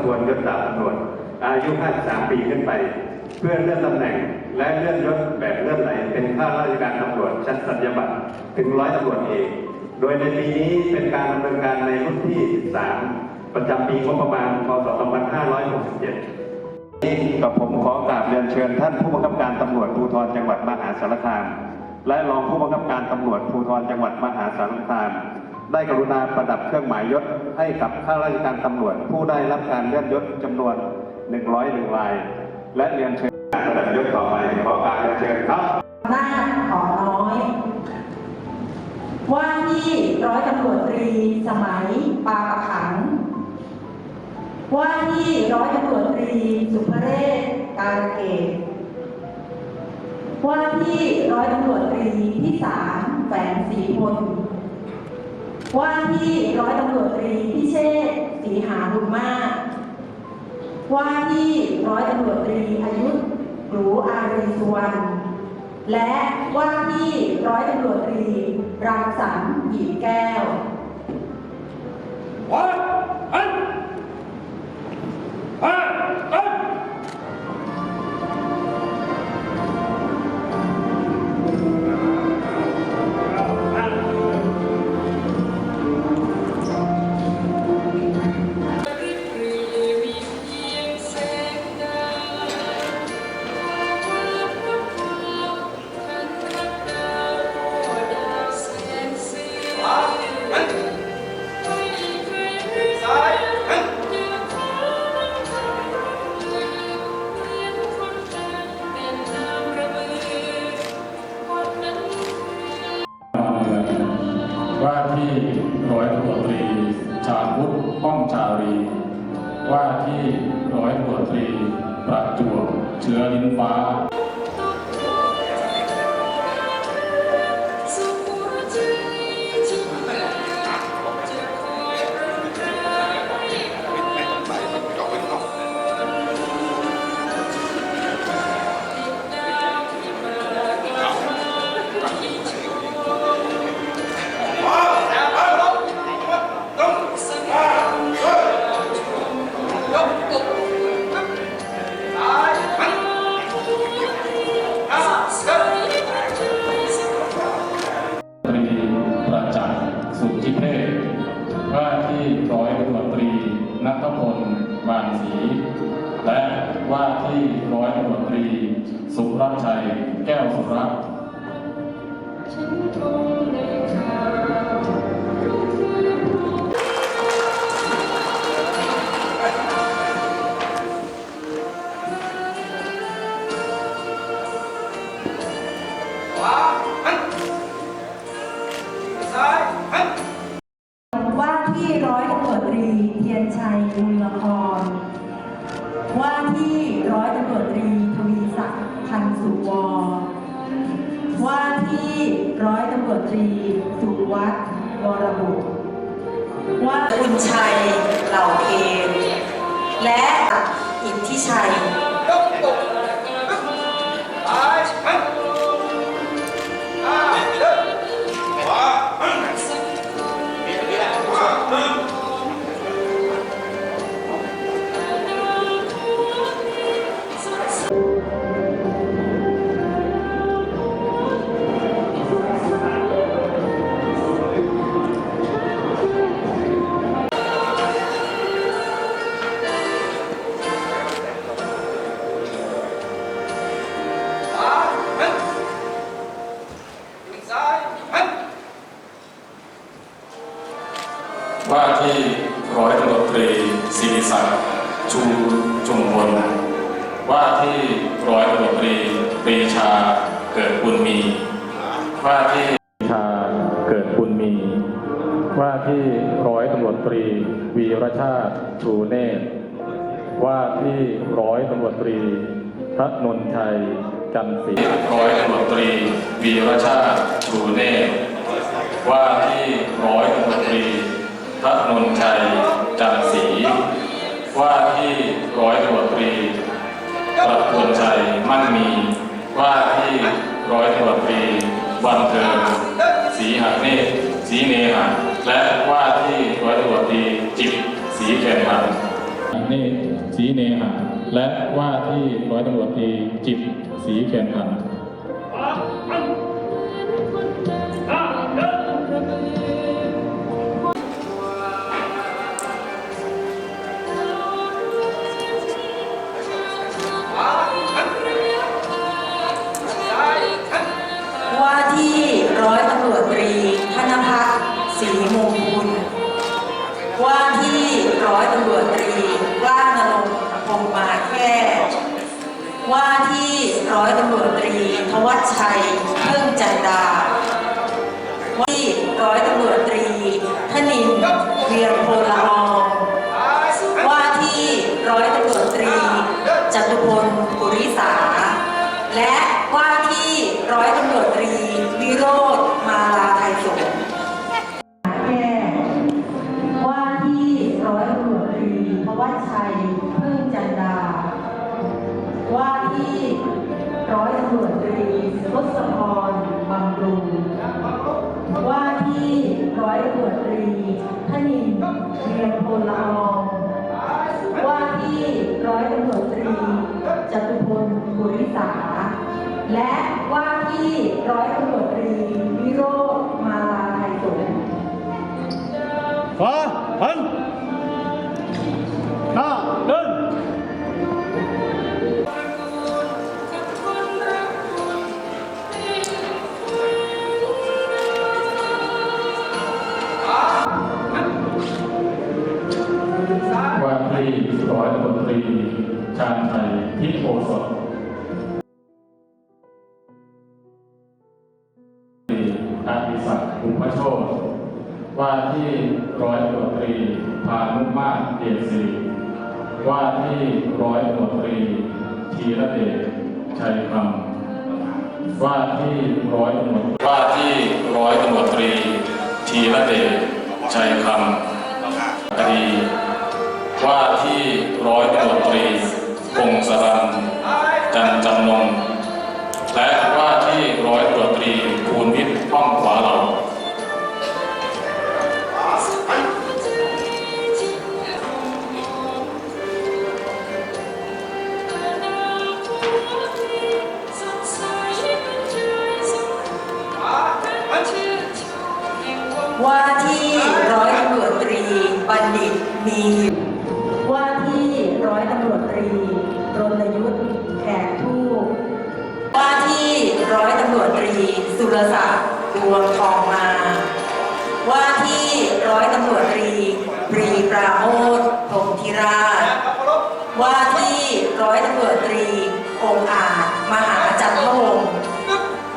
ำรวจชั้นประทวนยศดาบตำรวจอายุ 53 ปีขึ้นไป เพื่อเลื่อนตำแหน่งและเลื่อนยศแบบเลื่อนไหลเป็นข้าราชการตำรวจชั้นสัญญาบัตรถึงร้อยตำรวจเอกโดยในปีนี้เป็นการดำเนินการในรุ่นที่ 13 ประจำปีงบประมาณพศ 2567กับผมขอกราบเรียนเชิญท่านผู้บังคับการตำรวจภูธรจังหวัดมหาสารคาม และรองผู้บังคับการตำรวจภูธรจังหวัดมหาสารคาม ได้กรุณาประดับเครื่องหมายยศให้กับข้าราชการตำรวจ ผู้ได้รับการเลื่อนยศจำนวน 101ราย และเรียนเชิญประดับยศต่อไปขอกาบเรียนเชิญครับหน้าขอน้อย ว่าที่ร้อยตำรวจตรีสมัยปาประขันว่าที่ร้อยตำรวจตรีสุภเรศการเกตว่าที่ร้อยตำรวจตรีพิสารแฝงศรีพล ว่าที่ร้อยตำรวจตรีพิเชษฐ์ศรีหาบุญมาก ว่าที่ร้อยตำรวจตรีอายุหรูอารีสุวรรณและว่าที่ร้อยตำรวจตรีรังสรรค์หยีแก้วว่ ป้องชารี ว่าที่ร้อยตรวจตรีประจวบเชื้อลิ้นฟ้า แคุณชัยเหล่าเพนและอิทธิชัย ร้อยตำรวจตรีวีรชาติชูเนตรว่าที่ร้อยตำรวจตรีพระนนชัยจันทร์ศรีร้อยตำรวจตรีวีรชาติชูเนตรว่าที่ร้อยตำรวจตรีพระนนชัยจันทร์ศรีว่าที่ร้อยตำรวจตรีประพลชัยมั่นมี ว่าที่ร้อยตำรวจตรีบันเทิงศรีหเนศรีเนหะและ นพันธ์เนตรศรีเนหะและว่าที่ร้อยตำรวจตรีจิตรศรีแก่นพันธ์ว่าที่ร้อยตำรวจตรีธนพัฒน์ศรีมงคล ร้อยตำรวจตรีกล้านรงค์พงมาแค่ว่าที่ร้อยตำรวจตรีทวัชชัยเพิ่งจันดาว่าที่ร้อยตำรวจตรีธนินทร์เวียงโพลาอองว่า ฟ้า ว่าที่ร้อยตรวจตรีพานุมาตรเดชศริว่าที่ร้อยตรวจตรีธีรเดชชัยคำว่าที่ร้อยตำรวจว่าที่ร้อยตำรวจตรีธีรเดชชัยคำคดีว่าที่ร้อยตำรวจตรีพงศรันจันจำนงและว่าที่ร้อยตำรวจตรีภูลวิทย์ป้อมขวาล ว่าที่ร้อยตำรวจตรีปรีปราโมทพรหมธิราชว่าที่ร้อยตำรวจตรีองอาจมหาจักรวงศ์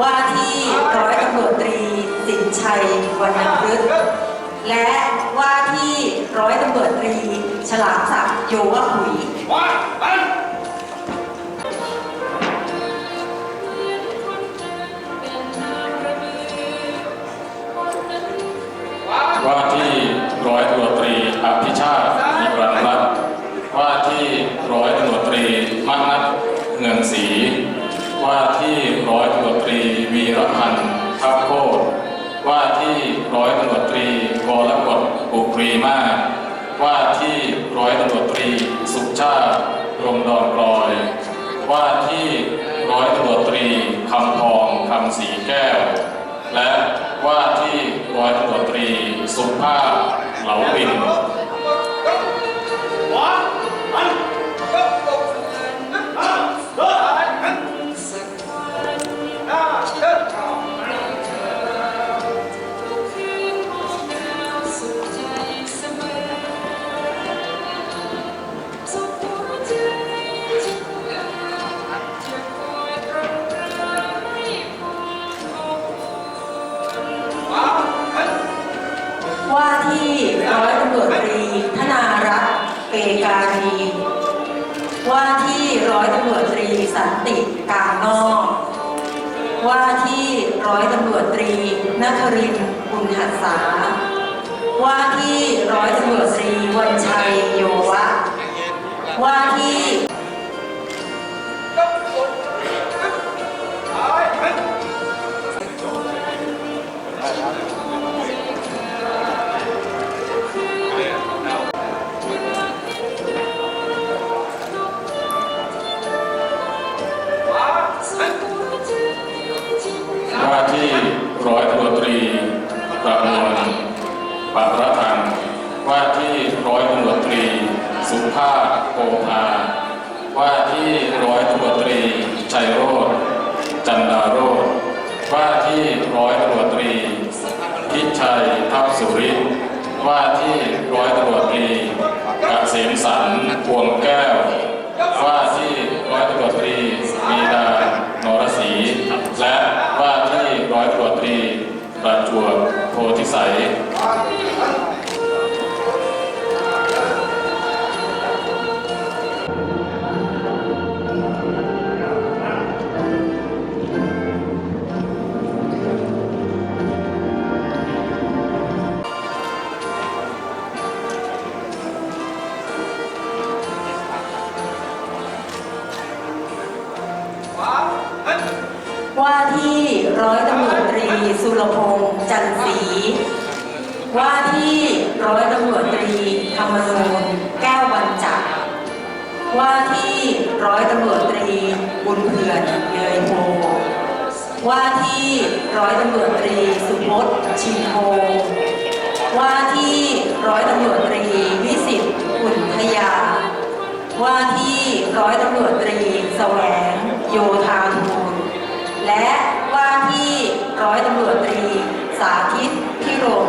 ว่าที่ร้อยตำรวจตรีสินชัยวรรณพฤกษ์และว่าที่ร้อยตำรวจตรีฉลามศักดิ์โยวะหุย ว่าที่ร้อยตำรวจตรีอภิชาติอิรันรัตว่าที่ร้อยตำรวจตรีมนัทเงินศรีว่าที่ร้อยตำรวจตรีวีรพันธ์ทัพโคตว่าที่ร้อยตำรวจตรีกรกฎบุปรีมาว่าที่ร้อยตำรวจตรีสุชาติรมดอนกลอย ว่าที่ร้อยตำรวจตรีคำทองคำสีแก้ว และว่าที่ร้อยตำรวจตรี สุภาพเหลาปิน ว่าที่ร้อยตำรวจตรีธนารัตน์เปการีว่าที่ร้อยตำรวจตรีสันติกางนอก ว่าที่ร้อยตำรวจตรีนครินบุญหัสสาว่าที่ร้อยตำรวจตรีวันชัยโยวะ ว่าที่ ว่าที่ร้อยตำรวจตรีกเกษมสันพวงแก้ว ว่าที่ร้อยตำรวจตรีมีดานรศรีและว่าที่ร้อยตำรวจตรีประจวบโพธิสัย ว่าที่ร้อยตำรวจตรีธรรมนูญแก้วบรรจักรว่าที่ร้อยตำรวจตรีบุญเพื่อนเยยโพว่าที่ร้อยตำรวจตรีสุพจน์ชินโพว่าที่ร้อยตำรวจตรีวิสิตขุนทยา ว่าที่ร้อยตำรวจตรีแสวงโยธาทูลและว่าที่ร้อยตำรวจตรีสาธิตพิรม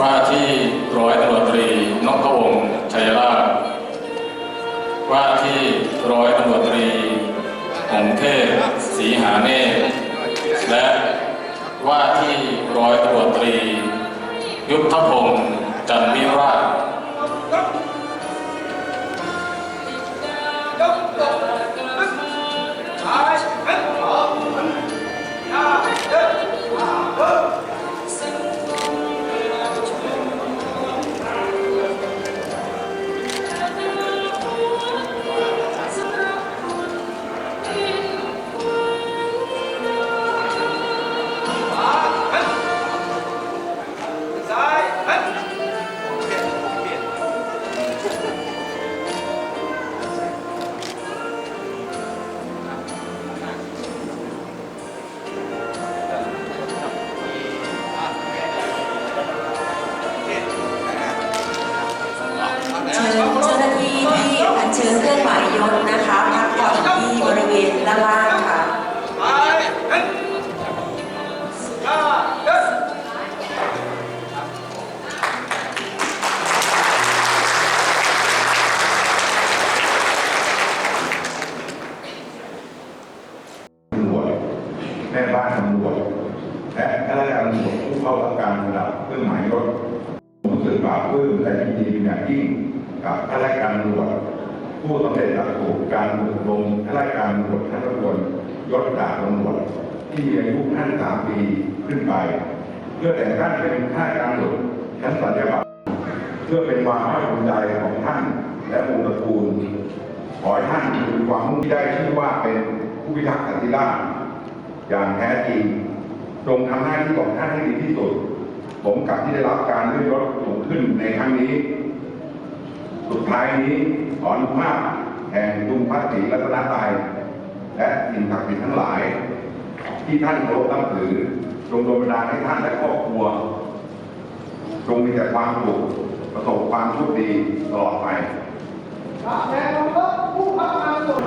ว่าที่ร้อยตำรวจตรีนพวงศ์ชัยราชว่าที่ร้อยตำรวจตรีหงเทพศรีหาเนธและว่าที่ร้อยตำรวจตรี ยุทธพงศ์จันวิราช เชิญเครื่องหมายยศนะคะ พักผ่อนที่บริเวณด้านล่างค่ะตำรวจแม่บ้านตำรวจและข้าราชการตำรวจผู้เข้ารับการระดับเครื่องหมายยศผมรู้สึกปลาบปลื้มและยินดีเป็นอย่างยิ่งกับข้าราชการตำรวจ ผู้สำเร็จหลักสูตรการอบรมข้าราชการตำรวจชั้นประทวนยศดาบตำรวจที่มีอายุขั้นสามปีขึ้นไป เพื่อแต่งตั้งเป็นข้าราชการตำรวจชั้นสัญญาบัตรเพื่อเป็นความภาคภูมิใจของท่านและวงตระกูลขอท่านมีความมุ่งที่ได้ชื่อว่าเป็นผู้พิทักษ์สันติราษฎร์อย่างแท้จริงจงทำหน้าที่ของท่านให้ดีที่สุด ผมกับที่ได้รับการเลื่อนยศสูงขึ้นในครั้งนี้ สุดท้ายนี้ขออนุภาพแห่งกรุงพระศรีรัตนตรัยและสิ่งศักดิ์สิทธิ์ทั้งหลาย ที่ท่านโครพตั้งถือจงโดลบันดาลให้ท่านและครอบครัวจงมีแต่ความสุขประสบความโชคดีตลอดไปแห่งพระผู้พักนาสุด